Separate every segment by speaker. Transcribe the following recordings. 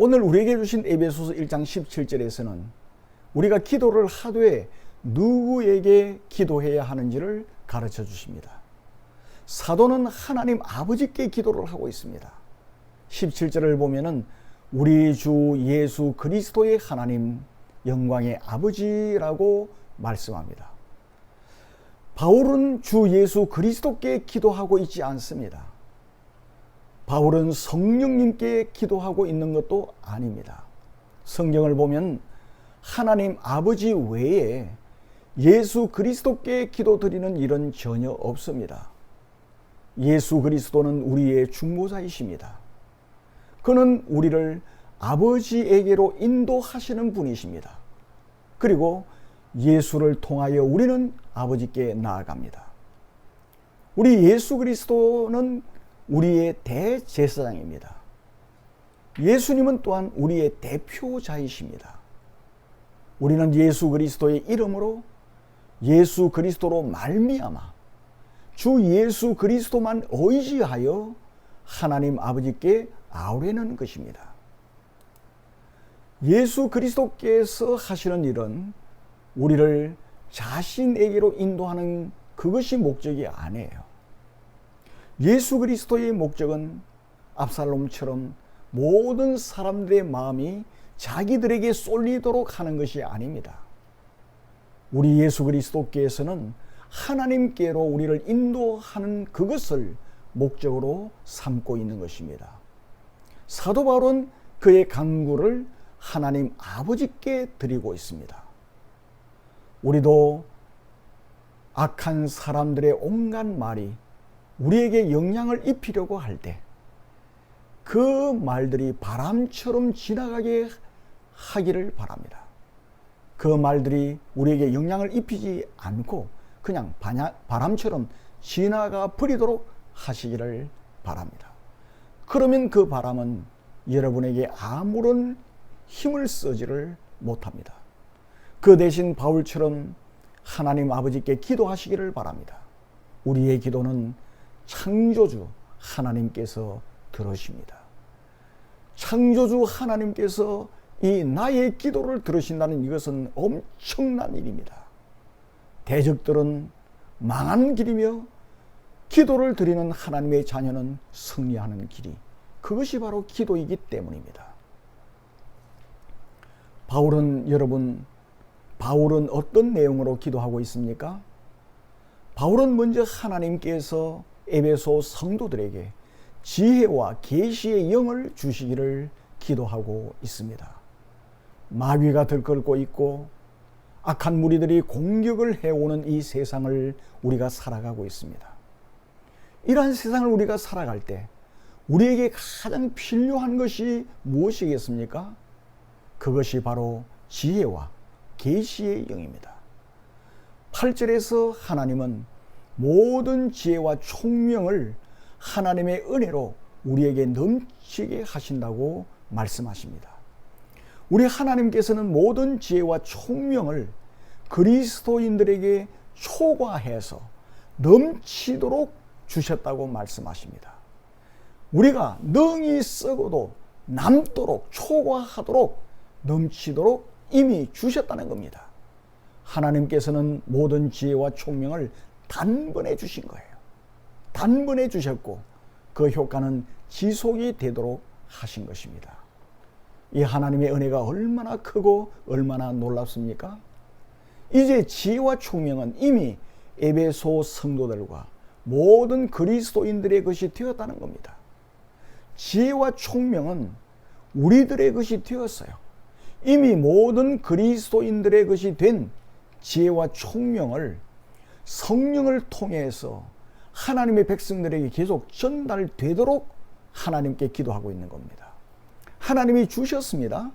Speaker 1: 오늘 우리에게 주신 에베소서 1장 17절에서는 우리가 기도를 하되 누구에게 기도해야 하는지를 가르쳐 주십니다. 사도는 하나님 아버지께 기도를 하고 있습니다. 17절을 보면은 우리 주 예수 그리스도의 하나님 영광의 아버지라고 말씀합니다. 바울은 주 예수 그리스도께 기도하고 있지 않습니다. 바울은 성령님께 기도하고 있는 것도 아닙니다. 성경을 보면 하나님 아버지 외에 예수 그리스도께 기도드리는 일은 전혀 없습니다. 예수 그리스도는 우리의 중보자이십니다. 그는 우리를 아버지에게로 인도하시는 분이십니다. 그리고 예수를 통하여 우리는 아버지께 나아갑니다. 우리 예수 그리스도는 우리의 대제사장입니다. 예수님은 또한 우리의 대표자이십니다. 우리는 예수 그리스도의 이름으로 예수 그리스도로 말미암아 주 예수 그리스도만 의지하여 하나님 아버지께 아우려는 것입니다. 예수 그리스도께서 하시는 일은 우리를 자신에게로 인도하는 그것이 목적이 아니에요. 예수 그리스도의 목적은 압살롬처럼 모든 사람들의 마음이 자기들에게 쏠리도록 하는 것이 아닙니다. 우리 예수 그리스도께서는 하나님께로 우리를 인도하는 그것을 목적으로 삼고 있는 것입니다. 사도 바울은 그의 강구를 하나님 아버지께 드리고 있습니다. 우리도 악한 사람들의 온갖 말이 우리에게 영향을 입히려고 할 때 그 말들이 바람처럼 지나가게 하기를 바랍니다. 그 말들이 우리에게 영향을 입히지 않고 그냥 바람처럼 지나가 버리도록 하시기를 바랍니다. 그러면 그 바람은 여러분에게 아무런 힘을 쓰지를 못합니다. 그 대신 바울처럼 하나님 아버지께 기도하시기를 바랍니다. 우리의 기도는 창조주 하나님께서 들으십니다. 창조주 하나님께서 이 나의 기도를 들으신다는 이것은 엄청난 일입니다. 대적들은 망하는 길이며 기도를 드리는 하나님의 자녀는 승리하는 길이 그것이 바로 기도이기 때문입니다. 바울은 여러분 바울은 어떤 내용으로 기도하고 있습니까? 바울은 먼저 하나님께서 에베소 성도들에게 지혜와 계시의 영을 주시기를 기도하고 있습니다. 마귀가 들끓고 있고 악한 무리들이 공격을 해오는 이 세상을 우리가 살아가고 있습니다. 이러한 세상을 우리가 살아갈 때 우리에게 가장 필요한 것이 무엇이겠습니까? 그것이 바로 지혜와 계시의 영입니다. 8절에서 하나님은 모든 지혜와 총명을 하나님의 은혜로 우리에게 넘치게 하신다고 말씀하십니다. 우리 하나님께서는 모든 지혜와 총명을 그리스도인들에게 초과해서 넘치도록 주셨다고 말씀하십니다. 우리가 능히 쓰고도 남도록 초과하도록 넘치도록 이미 주셨다는 겁니다. 하나님께서는 모든 지혜와 총명을 단번에 주신 거예요. 단번에 주셨고 그 효과는 지속이 되도록 하신 것입니다. 이 하나님의 은혜가 얼마나 크고 얼마나 놀랍습니까? 이제 지혜와 총명은 이미 에베소 성도들과 모든 그리스도인들의 것이 되었다는 겁니다. 지혜와 총명은 우리들의 것이 되었어요. 이미 모든 그리스도인들의 것이 된 지혜와 총명을 성령을 통해서 하나님의 백성들에게 계속 전달되도록 하나님께 기도하고 있는 겁니다. 하나님이 주셨습니다.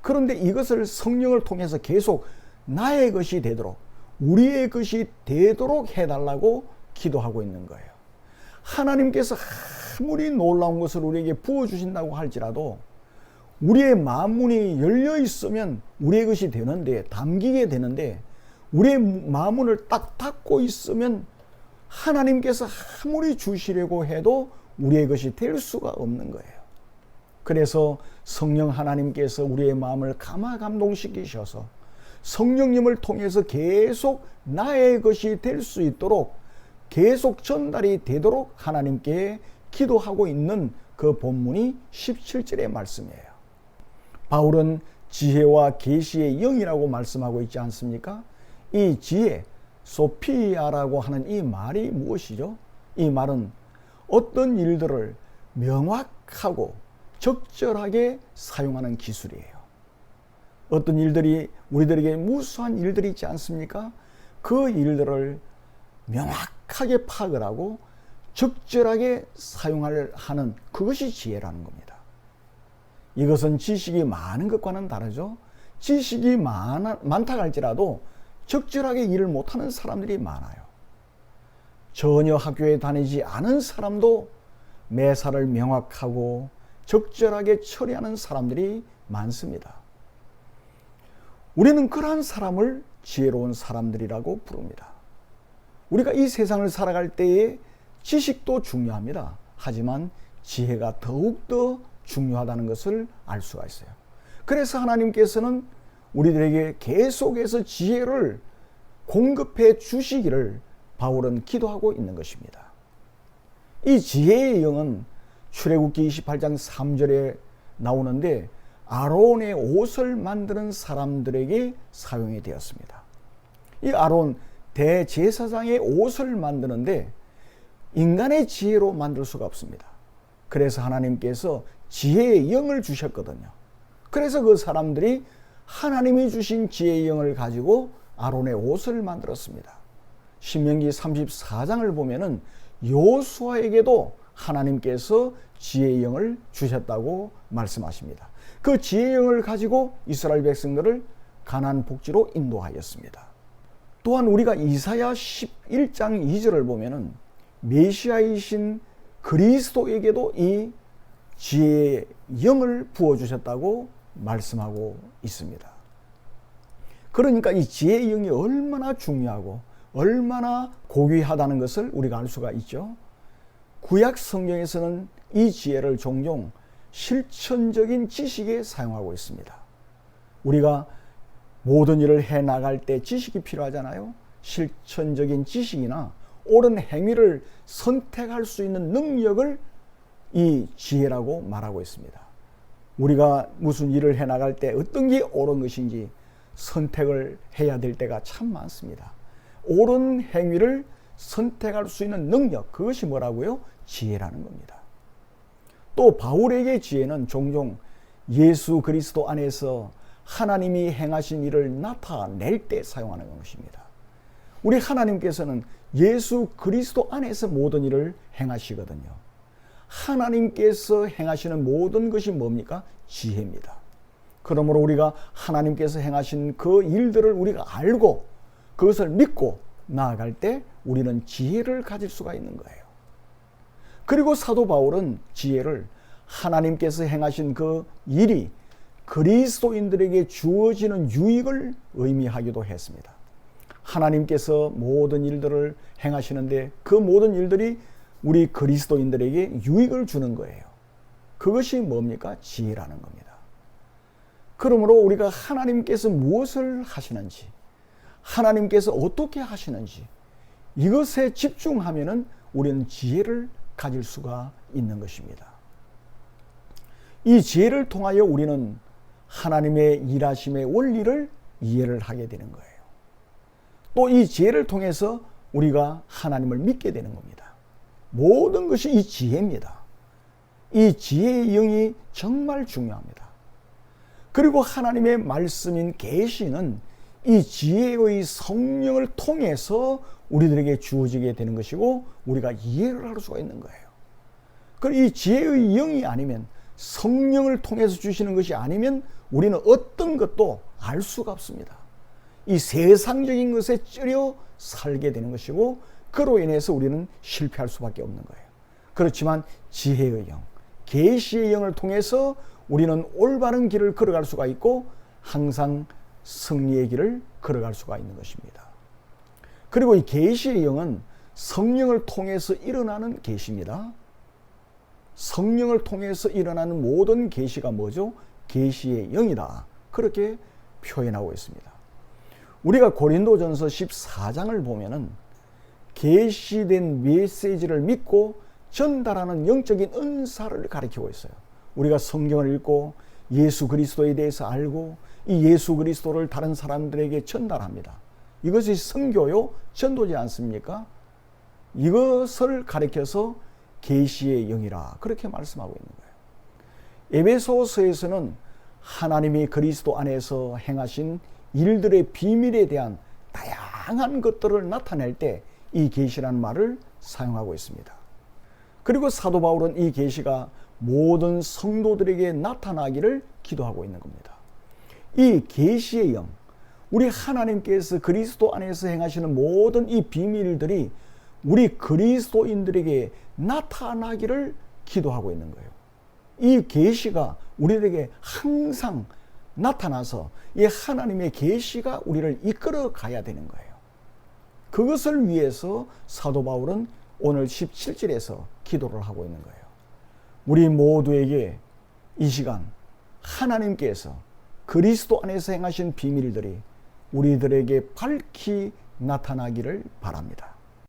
Speaker 1: 그런데 이것을 성령을 통해서 계속 나의 것이 되도록 우리의 것이 되도록 해달라고 기도하고 있는 거예요. 하나님께서 아무리 놀라운 것을 우리에게 부어주신다고 할지라도 우리의 마음문이 열려 있으면 우리의 것이 되는데 담기게 되는데 우리의 마음문을 딱 닫고 있으면 하나님께서 아무리 주시려고 해도 우리의 것이 될 수가 없는 거예요. 그래서 성령 하나님께서 우리의 마음을 감화 감동시키셔서 성령님을 통해서 계속 나의 것이 될 수 있도록 계속 전달이 되도록 하나님께 기도하고 있는 그 본문이 17절의 말씀이에요. 바울은 지혜와 계시의 영이라고 말씀하고 있지 않습니까? 이 지혜, 소피아라고 하는 이 말이 무엇이죠? 이 말은 어떤 일들을 명확하고 적절하게 사용하는 기술이에요. 어떤 일들이 우리들에게 무수한 일들이 있지 않습니까? 그 일들을 명확하게 파악을 하고 적절하게 사용을 하는 그것이 지혜라는 겁니다. 이것은 지식이 많은 것과는 다르죠. 지식이 많아, 많다 할지라도 적절하게 일을 못하는 사람들이 많아요. 전혀 학교에 다니지 않은 사람도 매사를 명확하고 적절하게 처리하는 사람들이 많습니다. 우리는 그러한 사람을 지혜로운 사람들이라고 부릅니다. 우리가 이 세상을 살아갈 때에 지식도 중요합니다. 하지만 지혜가 더욱더 중요하다는 것을 알 수가 있어요. 그래서 하나님께서는 우리들에게 계속해서 지혜를 공급해 주시기를 바울은 기도하고 있는 것입니다. 이 지혜의 영은 출애굽기 28장 3절에 나오는데 아론의 옷을 만드는 사람들에게 사용이 되었습니다. 이 아론 대제사장의 옷을 만드는데 인간의 지혜로 만들 수가 없습니다. 그래서 하나님께서 지혜의 영을 주셨거든요. 그래서 그 사람들이 하나님이 주신 지혜의 영을 가지고 아론의 옷을 만들었습니다. 신명기 34장을 보면은 요수아에게도 하나님께서 지혜의 영을 주셨다고 말씀하십니다. 그 지혜의 영을 가지고 이스라엘 백성들을 가난 복지로 인도하였습니다. 또한 우리가 이사야 11장 2절을 보면은 메시아이신 그리스도에게도 이 지혜의 영을 부어 주셨다고 말씀하고 있습니다. 그러니까 이 지혜의 영이 얼마나 중요하고 얼마나 고귀하다는 것을 우리가 알 수가 있죠. 구약 성경에서는 이 지혜를 종종 실천적인 지식에 사용하고 있습니다. 우리가 모든 일을 해 나갈 때 지식이 필요하잖아요. 실천적인 지식이나 옳은 행위를 선택할 수 있는 능력을 이 지혜라고 말하고 있습니다. 우리가 무슨 일을 해 나갈 때 어떤 게 옳은 것인지 선택을 해야 될 때가 참 많습니다. 옳은 행위를 선택할 수 있는 능력, 그것이 뭐라고요? 지혜라는 겁니다. 또 바울에게 지혜는 종종 예수 그리스도 안에서 하나님이 행하신 일을 나타낼 때 사용하는 것입니다. 우리 하나님께서는 예수 그리스도 안에서 모든 일을 행하시거든요. 하나님께서 행하시는 모든 것이 뭡니까? 지혜입니다. 그러므로 우리가 하나님께서 행하신 그 일들을 우리가 알고 그것을 믿고 나아갈 때 우리는 지혜를 가질 수가 있는 거예요. 그리고 사도 바울은 지혜를 하나님께서 행하신 그 일이 그리스도인들에게 주어지는 유익을 의미하기도 했습니다. 하나님께서 모든 일들을 행하시는데 그 모든 일들이 우리 그리스도인들에게 유익을 주는 거예요. 그것이 뭡니까? 지혜라는 겁니다. 그러므로 우리가 하나님께서 무엇을 하시는지, 하나님께서 어떻게 하시는지, 이것에 집중하면은 우리는 지혜를 가질 수가 있는 것입니다. 이 지혜를 통하여 우리는 하나님의 일하심의 원리를 이해를 하게 되는 거예요. 또 이 지혜를 통해서 우리가 하나님을 믿게 되는 겁니다. 모든 것이 이 지혜입니다. 이 지혜의 영이 정말 중요합니다. 그리고 하나님의 말씀인 계시는 이 지혜의 성령을 통해서 우리들에게 주어지게 되는 것이고 우리가 이해를 할 수가 있는 거예요. 그이 지혜의 영이 아니면 성령을 통해서 주시는 것이 아니면 우리는 어떤 것도 알 수가 없습니다. 이 세상적인 것에 찌려 살게 되는 것이고 그로 인해서 우리는 실패할 수밖에 없는 거예요. 그렇지만 지혜의 영, 계시의 영을 통해서 우리는 올바른 길을 걸어갈 수가 있고 항상 승리의 길을 걸어갈 수가 있는 것입니다. 그리고 이 계시의 영은 성령을 통해서 일어나는 계시입니다. 성령을 통해서 일어나는 모든 계시가 뭐죠? 계시의 영이다. 그렇게 표현하고 있습니다. 우리가 고린도전서 14장을 보면은 계시된 메시지를 믿고 전달하는 영적인 은사를 가리키고 있어요. 우리가 성경을 읽고 예수 그리스도에 대해서 알고 이 예수 그리스도를 다른 사람들에게 전달합니다. 이것이 선교요 전도지 않습니까? 이것을 가리켜서 계시의 영이라 그렇게 말씀하고 있는 거예요. 에베소서에서는 하나님이 그리스도 안에서 행하신 일들의 비밀에 대한 다양한 것들을 나타낼 때 이 계시라는 말을 사용하고 있습니다. 그리고 사도 바울은 이 계시가 모든 성도들에게 나타나기를 기도하고 있는 겁니다. 이 계시의 영, 우리 하나님께서 그리스도 안에서 행하시는 모든 이 비밀들이 우리 그리스도인들에게 나타나기를 기도하고 있는 거예요. 이 계시가 우리에게 항상 나타나서 이 하나님의 계시가 우리를 이끌어 가야 되는 거예요. 그것을 위해서 사도 바울은 오늘 17절에서 기도를 하고 있는 거예요. 우리 모두에게 이 시간 하나님께서 그리스도 안에서 행하신 비밀들이 우리들에게 밝히 나타나기를 바랍니다.